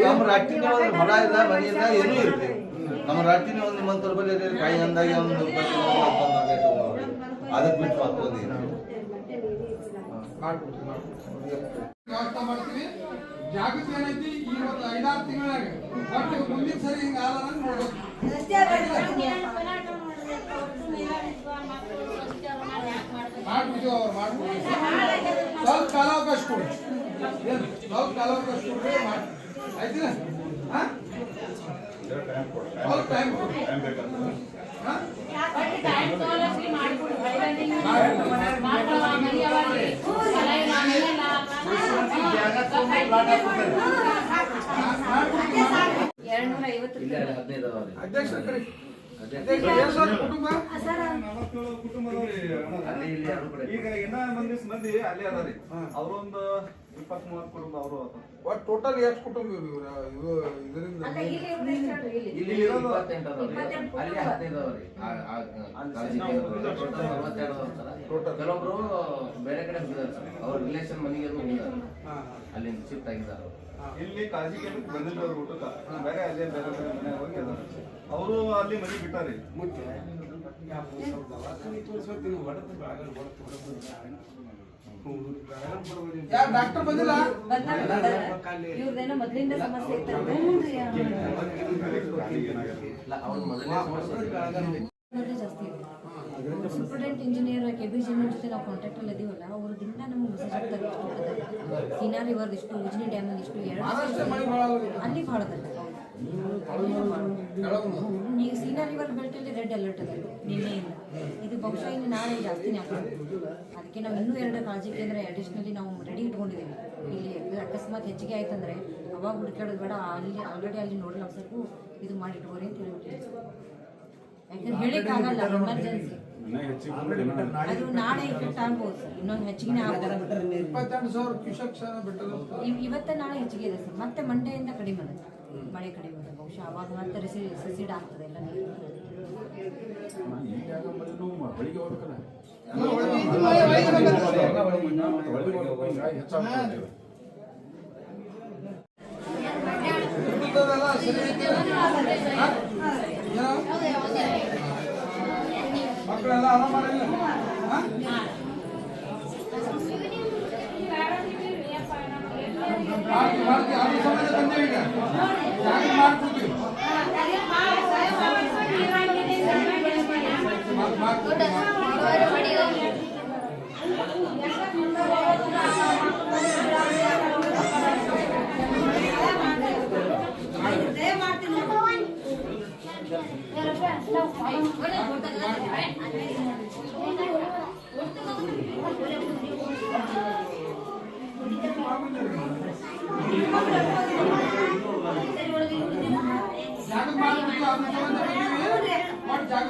ನಮ್ಮ ರಾಟಿನ ಒಂದು ಹೊಲ ಇಲ್ಲ ಮನೆ ಇಲ್ಲ ಏನೂ ಇರ್ಲಿ ನಮ್ಮ ರಾಟಿನ ಒಂದು ಮಂತ್ರ ಬಲ್ಲಿ ಕೈ ಅಂದಾಗ ಒಂದು ಅದಕ್ಕೆ ಬಿಟ್ಟು ಹಾಕೋದಿ ಮಾಡ್ತೀವಿ ಜಾಗೃತಿ ಏನೈತಿ? ಈ ಒಂದು ಐದಾರು ತಿಂಗಳಾಗ. ಮುಂದಿನ ಸರಿ ಹಿಂಗ ನೋಡ್ಬೇಕು. ಅವ್ರು ಮಾಡ್ಬಿಡ್ತೀವಿ ಸ್ವಲ್ಪ ಕಾಲಾವಕಾಶ ಕೊಡಿ. ಏನು ಸ್ವಲ್ಪ ಕಾಲಾವಕಾಶ ಕೊಡ್ರಿ ಮಾಡಿ ಆಯ್ತಿಲ್ಲ? ಹಾ? ಸ್ವಲ್ಪ ಟೈಮ್ ಕೊಡಿ. ಅಧ್ಯಕ್ಷ ಕಡೆ ಈಗ ಇನ್ನ ಮಂದಿ ಮಂದಿ ಅಲ್ಲಿ ಅದಾರಿ. ಅವ್ರೊಂದು ಕುಟುಂಬ ಅವರು ಅದಾರ. ಒಟ್ಟು ಟೋಟಲ್ ಎಷ್ಟು ಕುಟುಂಬ ಇದರಿಂದ ಅಲ್ಲ ಇಲ್ಲಿ ಇರೋದು ಅಲ್ಲಿ ಹದಿನೈದು ಟೋಟಲ್. ಕೆಲವೊಬ್ರು ಬೇರೆ ಕಡೆ ಹೋಗಿದ್ದಾರೆ ಸರ್. ಅವ್ರ ರಿಲೇಷನ್ ಮನೆಗೆ ಹೋಗಿದ್ದಾರೆ ಅಲ್ಲಿಂದ ಶಿಫ್ಟ್ ಆಗಿದ್ದಾರೆ ಇಲ್ಲಿ ಕಾಳಜಿ ಕೇಂದ್ರಕ್ಕೆ ಬಂದಿಲ್ಲ ಅವ್ರು ಊಟಕ್ಕ. ಬೇರೆ ಅಲ್ಲೇ ಬೇರೆ ಬೇರೆ ಮನೆ ಹೋಗಿ ಅದಾರ. ಅವರು ಅಲ್ಲಿ ಮನೆ ಬಿಟ್ಟಾರೆ. ಯಾರು ಡಾಕ್ಟರ್ ಬಂದಿಲ್ಲ? ಮೊದ್ಲಿಂದ ಸಮಸ್ಯೆ ಜಾಸ್ತಿ ಇದೆ. Superintendent engineer K B G ಜೊತೆ ನಾವು ಕಾಂಟ್ಯಾಕ್ಟ್ ಅಲ್ಲಿ ಇದೀವಲ್ಲ ಅವ್ರ ದಿನ ನಮ್ಗೆ ಮೆಸೇಜ್ ಹಾಕ್ತಾರೆ ಇಷ್ಟು ಸೀನಾ ರಿವರ್ದು ಇಷ್ಟು ಉಜಿನಿ ಡ್ಯಾಮ್ ಇಷ್ಟು ಎರಡು. ಅಲ್ಲಿ ಭಾಳ. ಈಗ ಸೀನಾ ರಿವರ್ ಬೆಲ್ಟಲ್ಲಿ ರೆಡ್ ಅಲರ್ಟ್ ಅದ. ನಿನ್ನೆಯಿಂದ ಇದು ಬಹುಶಃ ಇಲ್ಲಿ ನಾಳೆ ಜಾಸ್ತಿನೇ ಆಗ್ತದೆ ಅದಕ್ಕೆ ನಾವು ಇನ್ನೂ ಎರಡು ಕಾಳಜಿ ಕೇಂದ್ರ ಅಡಿಷ್ನಲಿ ನಾವು ರೆಡಿ ಇಟ್ಕೊಂಡಿದ್ದೀವಿ ಇಲ್ಲಿ ಅಕಸ್ಮಾತ್ ಹೆಚ್ಚಿಗೆ ಆಯ್ತಂದ್ರೆ ಅವಾಗ ಹುಡುಕಾಡೋದು ಬೇಡ. ಅಲ್ಲಿ ಆಲ್ರೆಡಿ ಅಲ್ಲಿ ನೋಡಲ್ಲ ಸ್ವಲ್ಪ. ಇದು ಮಾಡಿ ಇಟ್ಕೋರಿ ಅಂತ ಹೇಳ್ಬಿಟ್ಟಿದ್ದೀವಿ ಯಾಕಂದ್ರೆ ಹೇಳಿಕ್ಕಾಗಲ್ಲ ಎಮರ್ಜೆನ್ಸಿ ಅದು ನಾಳೆ ಇಫೆಕ್ಟ್ ಆಗ್ಬೋದು. ಸರ್ ಇನ್ನೊಂದು ಹೆಚ್ಚಿಗೆ ಆಗ್ಬೋದು. ಇವತ್ತೇ ನಾಳೆ ಹೆಚ್ಚಿಗೆ ಇದೆ ಸರ್. ಮತ್ತೆ ಮಂಡೆಯಿಂದ ಕಡಿಮೆ ಅದ ಮಳೆ ಕಡಿಮೆ ಅದ ಬಹುಶಃ ಅವಾಗ ಮತ್ತೆ ರಿಸಿ ರಿಸಿಡ್ ಆಗ್ತದೆ ಎಲ್ಲ ನೀರು? ಮಕ್ಕಳೆಲ್ಲ ಆರಾಮಾರಿಲ್ಲ ಹಾ? ಮಾಡ್ತೀವಿ ಮಾಡ್ತೀವಿ ಅದ್ರ ಸಂಬಂಧ ಬಂದೇವಿ ಈಗ ಜಾಗ ಮಾಡ್ಕೊಡ್ತೀವಿ ಮಾಡ್- ಮಾಡ್ಕೊಡ್ತೀವಿ ಜಾಗ ಮಾಡ್ಕೊಡ್ತೀವಿ ಅದ್ರ ಸಂಬಂಧ ಬಂದೀವಿ ಮಾಡಿ ಜಾಗ ಮಾಡ್ತೀವಿ ಆಯ್ತಾ? ಆಮೇಲೆ ಏನಾದ್ರು ಬೇಕಾಗಿತ್ತಂದ್ರೆ ಹೇಳಿ ನಮ್ಗೆ ಮಾಡ್ತೀವಿ. ಅದು ನಮಗೆ ಬರ್ಬೇಕಂದ್ರು ಇದು ಇಲ್ರಿ ನಮಗ ಆಯ್ತು. ನಮ್ಗೆ ಇಷ್ಟು ಸಣ್ಣ ಸಣ್ಣ ಮಕ್ಕಳು ಒಂದ್ಸರಿ ಬೆಳಿತೀವಲ್ಲ ನಮ್ಮ ಹೆಣ್ಮಕ್ಳಿಗೆ ಎಲ್ಲರಿಗೆ ಮಾಡಿ. ಅರ್ಥ ಆಗ್ತದೆ ನಮ್ಗೆ. ನಮ್ಗೆ ಅರ್ಥ ಆಗ್ತದೆ. ನಮ್ಗೆ ಅರ್ಥ ಆಗ್ತೈತಿ.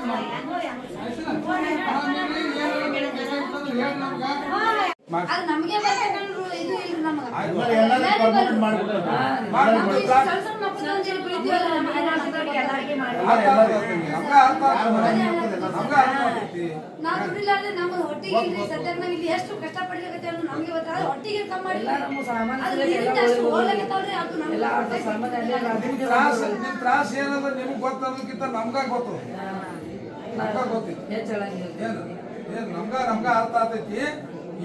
ನಾವ್ ದುಡಿಲಾರ್ದೆ ನಮ್ಮ ಹೊಟ್ಟಿಗೆ ಇಲ್ರಿ ಸದ್ಯಕ್ಕೆ ನಾವ್ ಇಲ್ಲಿ ಎಷ್ಟು ಕಷ್ಟ ಪಡ್ಲಿಕ್ಕೆ ನಮ್ಗೆ ಗೊತ್ತಾದ್ರೆ ಹೊಟ್ಟಿಗೆ ಕಮ್ಮಿ ಮಾಡಿಲ್ಲ ಅದು ನೀರಿಂದ ಅಷ್ಟು ಹೋಗ್ಲಿಕತ್ತಾವ್ರಿ ಅದು ನಮ್ಗೆ ನಿಮ್ ತ್ರಾಸ ನಿಮ್ ತ್ರಾಸ ಏನದ ನಿಮ್ಗೆ ಗೊತ್ತದಕ್ಕಿಂತ ನಮ್ಗ ಗೊತ್ತದ ನಮ್ಗ ಅರ್ಥ ಆಗ್ತೈತಿ.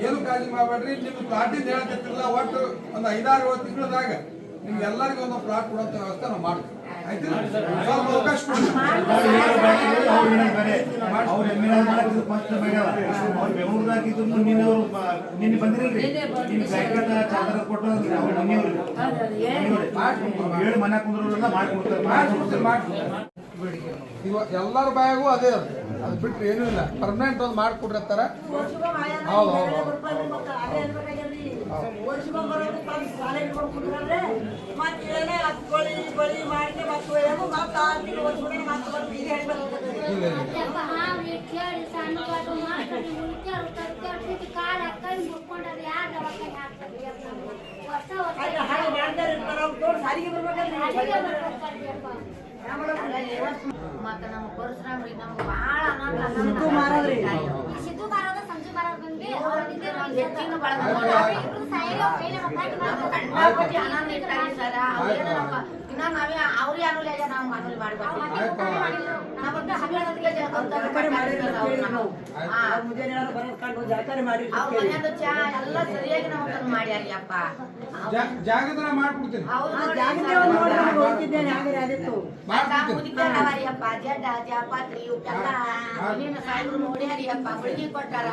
ಏನು ಕಾಳಜಿ ಮಾಡಬೇಡ್ರಿ? ನಿಮ್ ಪ್ಲಾಟಿಂದ ಹೇಳ್ತಿರ್ತಿಲ್ಲ ಒಟ್ಟು ಒಂದ್ ಐದಾರು ಏಳು ತಿಂಗಳದಾಗ ನಿಮ್ಗೆ ಎಲ್ಲರಿಗೂ ಒಂದು ಪ್ಲಾಟ್ ಕೊಡುವಂತ ವ್ಯವಸ್ಥೆ ನಾವು ಮಾಡ್ತೀವಿ. ಅವಕಾಶ ನಿನ್ನೆ ಬಂದಿರಲ್ರಿ. ಚಾದರ ಕೊಟ್ಟು ಅವ್ರು ಮನೆಯವ್ರು. ಕುಂದ್ರಲ್ಲ ಮಾಡ್ಕೊಡ್ತಾರೆ. ಮಾಡ್ಕೊಡ್ತೀವಿ ಇವ ಎಲ್ಲರ ಬಾಯಾಗೂ ಅದೇ ಅದು. ಅದು ಬಿಟ್ರೆ ಏನೂ ಇಲ್ಲ. ಪರ್ಮನೆಂಟ್ ಒಂದು ಮಾಡ್ಕೊಡ್ರಿ ಹೌದು ಹೌದು ಸಾರಿಗೆ ಇಲ್ಲ ಮತ್ತ ನಮ್ಮ ಪರಶುರಾಮ್ರಿ ನಮ್ಗೆ ಭಾಳ ಸಿದ್ದು ಮಾರದ್ರಿ. ಸಿದ್ದು ಮಾರದ ಸಂಜು ಹೆಚ್ಚಿನ ಬಳಗ ಕಂಡಾಪಟ್ಟಿ ಅನಾಥ ಇರ್ತಾರೆ ಸರ್ ಅವ್ರೇನೋ ನಮ್ಮ- ಇನ್ನ ನಾವೇ ಅವ್ರೇ ನಾವು ಮಾಡ್ಬೇಕು ನಮ್ಮಂತ ಹನ್ನೆರಡಕ್ಕೆ ಅವ್ರ ಮನೆಯದು ಚಾ ಎಲ್ಲ ಸರಿಯಾಗಿ ನಾವು ಮಾಡ್ಯಾರಿ ಅಪ್ಪ ಜಾ- ಜಾಗದ ಮಾಡ್ಕೊಡ್ತೀನಿ. ಮುದಿಕಾರವರಿ ಅಪ್ಪ ಜಡ್ಡ ಜಾಪಾತ್ರಿ ಇವಕ್ಕೆಲ್ಲ ನೋಡ್ಯಾರಿ ಅಪ್ಪ ಗುಳಿಗೆ ಕೊಟ್ಟಾರ.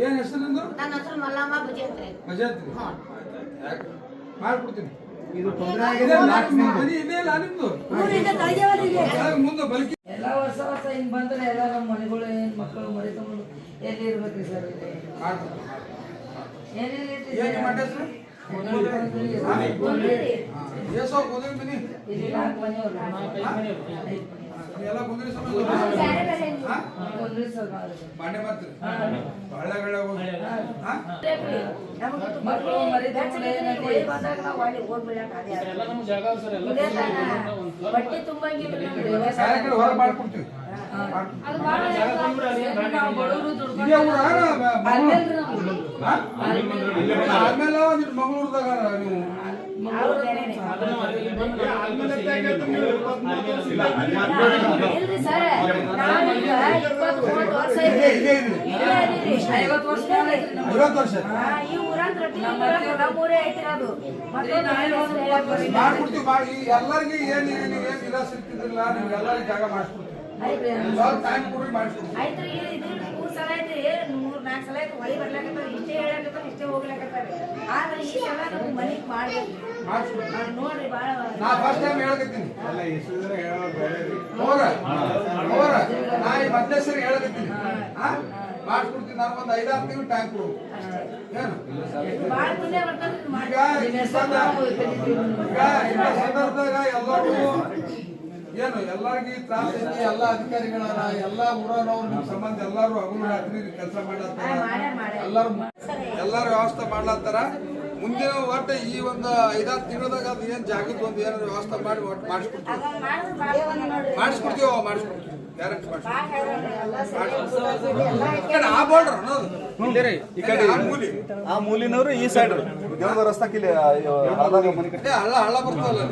ಏನ್ ಹೆಸರು ನನ್ನ ಹೆಸರು ಮಲ್ಲಮ್ಮ ಭಜಂತ್ರಿ ಇದು ತೊಂದರೆ ಇದೇ ಆಗಿದೆ ಲಾಸ್ಟ್ ಮನೆ ಇದೇ ಇಲ್ಲ ನಿಮ್ದು. ಒಳಗ್ ಮುಂದೆ ಬಲ್ಕಿ. ಎಲ್ಲ ವರ್ಷ ವರ್ಷ ಹಿಂಗ್ ಬಂದ್ರೆ ಎಲ್ಲ ನಮ್ಮ ಮನೆಗಳು ಏನ್ ಮಕ್ಕಳು ಮರಿ ತಗೊಂಡು ಎಲ್ಲಿ ಇರ್ಬೇಕ್ರಿ ಸರ್ ಇಲ್ಲಿ? ಮಾಡ್ಕೊಡ್ತೀನಿ ಏನೇನ್ ಏನ್ ನಿಮ್ಮ ಅಡ್ರೆಸ್? ಎಸೋ ಕುದುರೆ ಮನಿ ಇಲ್ಲಿ ನಾಲ್ಕು ಮನೆ ಅವ್ರು ಎಲ್ಲ ಕುದುರೆ ಸಂಬಂಧ ಮಾಡ್ತೀರಿ? ಮಕ್ಕಳು ಅದೇ ಬಟ್ಟೆ ತುಂಬಂಗಿಲ್ಲ ಹೊರ ಮಾಡ್ಕೊಡ್ತೀವಿ? ಆದ್ಮೇಲೆ ಮಂಗಳೂರದಾಗ ನೀವು ಇಲ್ರಿ ಸರ್ ನಾವೀಗ ಇಪ್ಪತ್ತು ಮೂವತ್ತು ವರ್ಷ ಇದೇ ಐತಿ. ಇದೇ ಇದೆ ಇಲ್ಲೇ ಅದೀರಿ. ಐವತ್ತು ವರ್ಷ ವರ್ಷ ಅದು ಎಲ್ಲರಿಗೆ ಏನ್ ಏನ್ ನಿಮ್ಗೆ ಜಾಗ ಮಾಡಿಸ್ಕೊಡ್ತೀವಿ ಮೂರ್ ನಾಲ್ಕು ಸಲ ಐತಿ ಹೊಳಿ ಬರ್ಲಾಕತ್ತಾರ ಇಷ್ಟೇ ಹೇಳಕತ್ತಾರ ಇಷ್ಟೇ ಹೋಗ್ಲಾಕತ್ತಾರ ಆದ್ರೆ ಈ ಸಲ ನಮ್ಗೆ ಮನಿಗ್ ಮಾಡ್ಬೇಕು. ಮಾಡಿಸ್ಕೊಡ್ತೀವಿ ನಾನ್ ನೋಡ್ರಿ ಬಾಳ ನಾ ಫಸ್ಟ್ ಟೈಮ್ ಹೇಳಕತ್ತೀನಿ. ಹೋಗ. ಹೋಗ. ನಾ ಈ ಮೊದಲೇ ಸರಿ ಹೇಳಕತ್ತೀನಿ. ಹಾ ಮಾಡ್ಕೊಡ್ತೀನಿ ನಾನು ಒಂದು ಐದಾರು ತಿಂಗಳು ಟೈಮ್ ಕೊಡು ಏನು? ಬಾಳ ಪುಣ್ಯ ಬರ್ತದ್ರಿ ಈಗ ಈ ಸಂದ- ಈಗ ಇಂಥ ಸಂದರ್ಭದಾಗ ಎಲ್ಲರೂ ಏನು ಎಲ್ಲಾಗಿ ತ್ರಾಸ ಐತಿ ಎಲ್ಲ ಅಧಿಕಾರಿಗಳನ್ನ ಎಲ್ಲ ಊರನವ್ರು ನಿಮ್ ಸಂಬಂಧ ಎಲ್ಲಾರು ಹಗಲು ರಾತ್ರಿ ಕೆಲಸ ಮಾಡ್ಲಾತ್ತಾರ. ಎಲ್ಲಾರು ಎಲ್ಲಾರು ವ್ಯವಸ್ಥೆ ಮಾಡ್ಲತ್ತಾರ. ಮುಂದಿನ ಒಟ್ಟ ಈ ಒಂದು ಐದಾರು ತಿಂಗಳದಾಗ ಅದು ಏನ್ ಜಾಗದ ಒಂದು ಏನಾದ್ರು ವ್ಯವಸ್ಥೆ ಮಾಡಿ ಒಟ್ಟು ಮಾಡಿಸ್ಕೊಡ್ತೀವಿ. ಮಾಡಿಸ್ಕೊಡ್ತೀವಿ ಅವ ಮಾಡಿಸ್ಕೊಡ್ತೀವಿ. ಗ್ಯಾರಂಟಿ ಮಾಡಿಸ್ಕೊಡ್ತೀವಿ. ಆ ಬಾರ್ಡ್ರ್ ಅನ್ನೋದು ಈ ಕಡೆ ಆ ಮೂಲಿ. ಆ ಮೂಲಿನವರು ಈ ಸೈಡ್ ದೇವದ ರಸ್ತಾಕ್ ಇಲ್ಲಿ ಹಳದಾಗ ಮನೆ ಕಟ್ಟಿ ಹಳ್ಳ ಹಳ್ಳ ಬರ್ತಾವಲ್ಲ?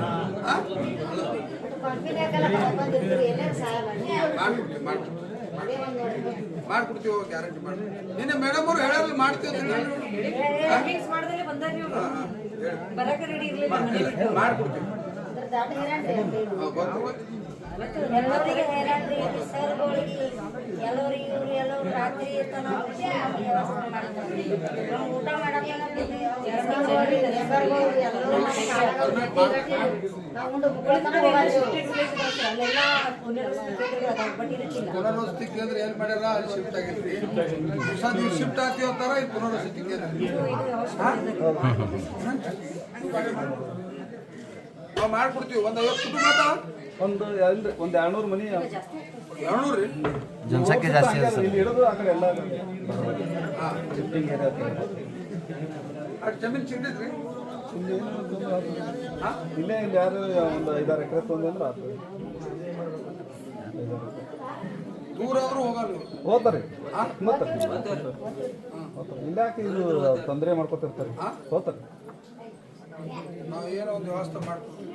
ಮಾಡ್ಕೊಡ್ತೀವಿ ಗ್ಯಾರಂಟಿ ಮಾಡಿ ನಿನ್ನೆ ಮೇಡಮ್ ಅವ್ರು ಹೇಳಲ್ಲ ಮಾಡ್ತೀವಿ ಮಾಡ್ಕೊಡ್ತೀವಿ. ಎಲ್ಲರಿಗೆ ಸರ್ಗಳಿಗೆ ಎಲ್ಲರಿಗೆ ಇವ್ರು ಎಲ್ಲರೂ ರಾತ್ರಿ ಊಟ ಪುನರ್ವಸತಿ ಕೇಂದ್ರ ಏನ್ ಮಾಡ್ಯಾರ? ಅಲ್ಲಿ ಶಿಫ್ಟ್ ಆಗೈತ್ರಿ ಹೊಸ ನೀವು ಶಿಫ್ಟ್ ಆಗ್ತೀವಿ ಅಂತಾರ ಈ ಪುನರ್ವಸತಿ ಕೇಂದ್ರ. ನಾವು ಮಾಡ್ಕೊಡ್ತೀವಿ. ಒಂದು ಐವತ್ತು ಕುಟುಂಬ ಒಂದು ಎರಡು ಒಂದು ಎರಡ್ನೂರು ಮನಿ ಎರಡ್ನೂರು ರೀ? ಜನಸಂಖ್ಯೆ ಜಾಸ್ತಿ ಇದೆ ಸರ್ ಇಲ್ಲಿ ಹಿಡಿದು ಆ ಕಡೆ ಎಲ್ಲ ಶಿಫ್ಟಿಂಗ್ ಏರಿಯಾ ಅಷ್ಟು ಜಮೀನು ಸಿಗ್ತೈತ್ರಿ ಇಲ್ಲೇ ಇಲ್ಲಿ ಯಾರು ಒಂದು ಐದಾರು ಎಕರೆ ತೊಂದ್ರೆ ಅಂದ್ರೆ ಆತು. ದೂರ ಆದ್ರೂ ಹೋಗಲ್ಲ. ಹೋಗ್ತಾರೆ. ಮತ್ತೆ ಇಲ್ಲ ಯಾಕೆ ಇದು ತೊಂದರೆ ಮಾಡ್ಕೊತಿರ್ತಾರೆ? ಹೋಗ್ತಾರೆ. ನಾವು ಏನೋ ಒಂದು ವ್ಯವಸ್ಥೆ ಮಾಡ್ಕೊಡ್ತೀವಿ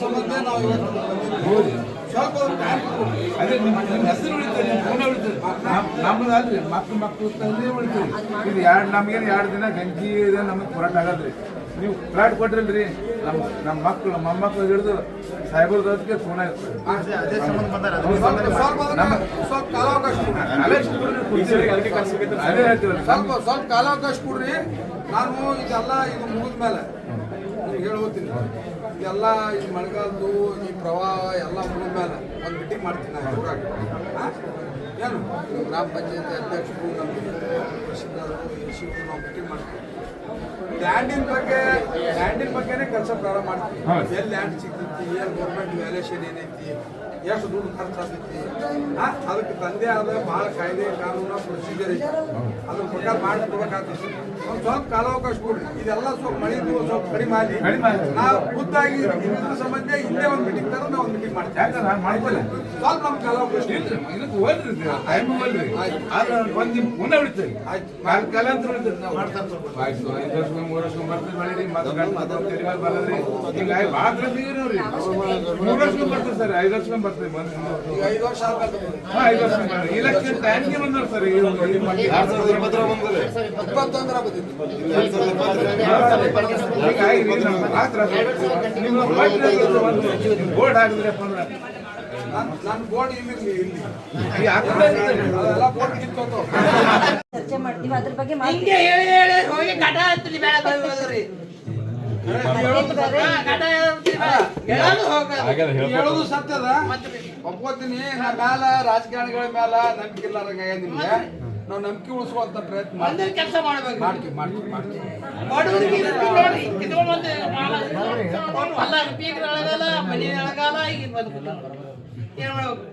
ಸಂಬಂಧ ನಾವು ಇವತ್ತು. ಸ್ವಲ್ಪ ನಿಮ್ಮ ಹೆಸರು ಉಳಿತದೆ ಮಕ್ಳು ಮಕ್ಳು ತಂದೆ ಉಳಿತೀವಿ ಇದು ಎರಡು ನಮ್ಗೇನು ಎರಡು ದಿನ ಗಂಜಿ ಇದೆ, ನಮಗೆ ಹೋರಾಟ ಆಗದ್ರಿ ನೀವು ಫ್ಲಾಟ್ ಕೊಟ್ರಲ್ರಿ ನಮ್ಮ ನಮ್ಮ ಮಕ್ಕಳು ಮೊಮ್ಮಕ್ಕಳು ಹಿಡಿದು ಸಾಹೇಬ್ರದ್ದು ಅದಕ್ಕೆ ಫೋನ್ ಅದೇ ಸ್ವಲ್ಪ ಸ್ವಲ್ಪ ಕಾಲಾವಕಾಶ ಕೊಡ್ರಿ. ಅದೇ ಹೇಳ್ತೀವಿ ಸ್ವಲ್ಪ ಸ್ವಲ್ಪ ಕಾಲಾವಕಾಶ ಕೊಡ್ರಿ. ನಾನು ಇದೆಲ್ಲ ಇದು ಮುಗಿದ ಮೇಲೆ ಹೇಳ್ತೀನಿ ಇದೆಲ್ಲ ಈ ಮಳೆಗಾಲದ್ದು ಈ ಪ್ರವಾಹ ಎಲ್ಲ ಮುಗಿದ ಮೇಲೆ ಒಂದು ಮೀಟಿಂಗ್ ಮಾಡ್ತೀನಿ ನಾನು? ಏನು ಗ್ರಾಮ ಪಂಚಾಯತ್ ಅಧ್ಯಕ್ಷರು ತಹಶೀಲ್ದಾರರು ನಾವು ಮೀಟಿಂಗ್ ಮಾಡ್ತೀವಿ. ಲ್ಯಾಂಡಿನ ಬಗ್ಗೆ ಲ್ಯಾಂಡಿನ ಬಗ್ಗೆನೇ ಕೆಲಸ ಪ್ರಾರಂಭ ಮಾಡ್ತೀವಿ. ಎಲ್ಲಿ ಲ್ಯಾಂಡ್ ಸಿಗ್ತೈತಿ ಏನು ಗೌರ್ಮೆಂಟ್ ವ್ಯಾಲ್ಯೂಷನ್ ಏನೈತಿ ಎಷ್ಟು ದುಡ್ಡು ಖರ್ಚಾಗ್ತೈತಿ ಆ, ಅದಕ್ಕೆ ತಂದೆ ಆದ ಭಾಳ ಕಾಯ್ದೆ ಕಾನೂನು ಪ್ರೊಸೀಜರ್ ಐತಿ. ಅದ್ರ ಪ್ರಕಾರ ಮಾಡಿ ಸ್ವಲ್ಪ ಕಾಲಾವಕಾಶ ಕೊಡ್ರಿ. ಇದೆಲ್ಲ ಸ್ವಲ್ಪ ಮಳೆ ಸ್ವಲ್ಪ ಕಡಿಮೆ ಮಾಡಿ. ನಾವು ಖುದ್ದಾಗಿ ಇದ್ರ ಸಂಬಂಧ ಇಲ್ಲೇ ಒಂದು ಮೀಟಿಂಗ್ ತರ ನಾವು ಒಂದು ಮೀಟಿಂಗ್ ಮಾಡ್ತೀವಿ. ಸ್ವಲ್ಪ ನಮ್ ಕಾಲಾವಕಾಶ ಇದಕ್ಕೆ ಹೋಲ್ರಿ ಟೈಮ್ ಹೋಲ್ರಿ ಆದ್ರೆ ಒಂದ್ ನಿಮ್ ಪುನಃ. ಕಾಲ ಕಾಲ ಅಂತ ಉಳಿತೇವೆ ನಾವು ಆಯ್ತು. ಐದು ವರ್ಷ ಮೂರು ವರ್ಷ ಬರ್ತೀವಿ ಬೆಳೀರಿ ಮತ್ತೆ ಗಂಟು ಮತ್ತೆ ತೆರಿಗೆ ಮೇಲೆ ಬರೋದ್ರಿ ಹಿಂಗಾಗಿ ಭಾಳ ಮೂರು ವರ್ಷ ಬರ್ತೀವಿ ಸರ್ ಐದು ವರ್ಷ ಬರ್ತೀವಿ. ಐದು ವರ್ಷ ಐದು ವರ್ಷ ಬರ್ತದೆ ಇಲೆಕ್ಷನ್ ಟೈಮ್ಗೆ ಬಂದ್ರು ಸರ್ ಇಪ್ಪತ್ತೊಂದರ ಬೋರ್ಡ್ ಅಂದ್ರೆ ಇಲ್ಲಿ ಇಲ್ಲಿ ಅದೆಲ್ಲ ಚರ್ಚೆ ಮಾಡ್ತೀವಿ ಅದ್ರ ಬಗ್ಗೆ ಹಿಂಗೆ ಹೇಳಿ ಹೇಳಿ ಹೋಗಿ ಕಟ ಹತ್ತಲಿ ಬೇಡ ಬಂದ್ರಿ ಕಟ ಹೇಳೋದು ಹೋಗೋದು ಹೇಳೋದು ಸತ್ಯದ. ಒಪ್ಕೋತೀನಿ ನಾ ಮ್ಯಾಲ ರಾಜಕಾರಣಿಗಳ ಮ್ಯಾಲ ನಂಬಿಕೆ ಇಲ್ಲಾರಂಗ ನಿಮ್ಗೆ ನಾವು ನಂಬಿಕೆ ಉಳಿಸುವಂತ ಪ್ರಯತ್ನ ಮಾಡ್ತೀವಿ. ಒಂದೇ ಕೆಲಸ ಮಾಡ್ಬೇಕು. ಮಾಡ್ತೀವಿ ಮಾಡ್ತೀವಿ ಮಾಡ್ತೀವಿ. ಬಡವರಿಗೆ ಅಲ್ಲ ಬೀಗ್ರ ಅಳಗಲ್ಲ ಮನೆ ಅಳಗಾಲ ಈಗ ಬಂದ್ಬಿಟ್ಟ ಏನ್ ಮಾಡ್ಬೇಕು?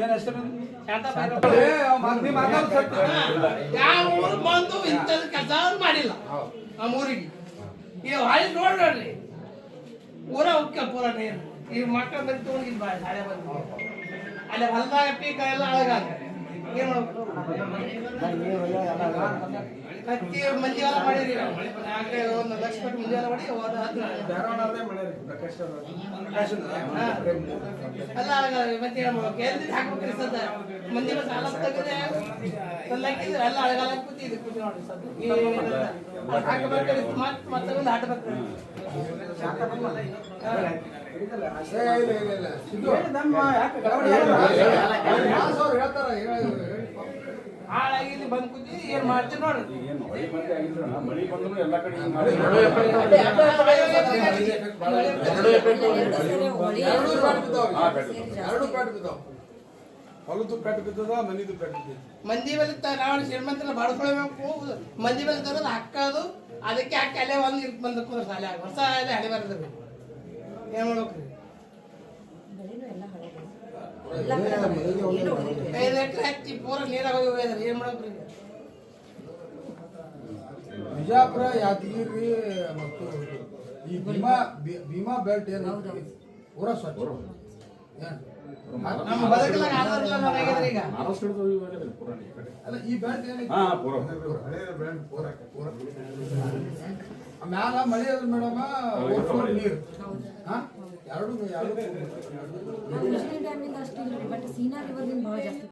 ಏನ್ ಹೆಸರು? ಯಾವ ಊರು ಬಂದು ಇಂಥದ್ದು ಕೆಲಸ ಮಾಡಿಲ್ಲ. ನಮ್ಮ ಊರಿಗೆ. ಈಗ ಹಾಳಿ ನೋಡಿ ನೋಡ್ರಿ. ಊರ ಉಕ್ಕ ಪೂರ ನೀರು. ಈ ಮಕ್ಕಳ ಬಂದು ತೊಗೊಂಡಿಲ್ಲ ಹಳೆ ಬಂದು ಅಲ್ಲಿ ಹೊಲದಾಗ ಪೀಕ ಎಲ್ಲ ಅಳಗಾಗ ಏನ್ ಮಾಡ್ಬೇಕು ಕತ್ತಿ ಮಂದಿ ಎಲ್ಲ ಮಾಡಿರಿ ಯಾಕೆ ಒಂದು ಲಕ್ಷ ಮಾಡಿ ಹೋದ. ಅಲ್ಲ ಮತ್ತೆ ಸದ್ದ ಮಂದಿ ಸಾಲ ತೆಗೆದ್ರೆ ಹಾಕಿದ್ರೆ ಎಲ್ಲ ಅಳಗಾಲ ಕೂತಿ ಇದು ಕೂತಿ ನೋಡ್ರಿ. ಅದ್ ಹಾಕ್ಬೇಕ್ರಿ ಮತ್ತ್ ಮತ್ತೆ ಹಾಳಾಗಿ ಇಲ್ಲಿ ಬಂದ್ ಕೂತಿ ಏನ್ ಮಾಡ್ತೀರಿ ನೋಡ್ರಿ ಎರಡು ಪೇಟ್ ಬಿದ್ದಾವ. ಹೊಲದು ಪೇಟ್ ಬಿದ್ದದ ಮನಿದು ಪೇಟ್ ಬಿದ್ದದ. ಮಂದಿ ಮೇಲೆ ರಾವಣ ನಾವು ಶ್ರೀಮಂತರ ಬಡ್ಕೊಳ್ಬೇಕು ಮಂದಿ ಮೇಲೆ ತರೋದು ಹಾಕೋದು ಅದಕ್ಕೆ ಹಾಕಿ ಅಲ್ಲೇ ಒಂದು ಇರ್ತ ಬಂದ ಕುಂದ್ರ ಸಾಲ ಹೊಸ ಅಲ್ಲೇ ಹಳೆ ಬರ್ತದೆ ಏನ್ ಮಾಡ್ಬೇಕ್ರಿ. ಐದು ಎಕರೆ ಪೂರ ನೀರಾಗ ಹೋಗಿ ಹೋಗಿದಾರೆ ಏನ್ ಮಾಡ್ಬೇಕ್ರಿ? ಬಿಜಾಪುರ ಯಾದಗಿರಿ ಮತ್ತು ಈ ಭೀಮಾ ಭೀಮಾ ಬೆಲ್ಟ್ ಏನು? ಪೂರ ಸ್ವಚ್ಛ. ಏನ್? ನಮ್ಮ ಬದುಕಲಾಗ ಆಧಾರ ಇಲ್ಲ ನಾವು ಹೇಗಿದ್ರೆ ಈಗ. ಅಲ್ಲ ಈ ಬೆಲ್ಟ್ ಏನೈತಿ ಹಳೆ ಬೆಲ್ಟ್ ಪೂರ ಪೂರ. ಮ್ಯಾಲ ಮಳೆ ಅದ ಮೇಡಮ್ ನೀರು. ಹಾ? ಎರಡು ಎರಡು.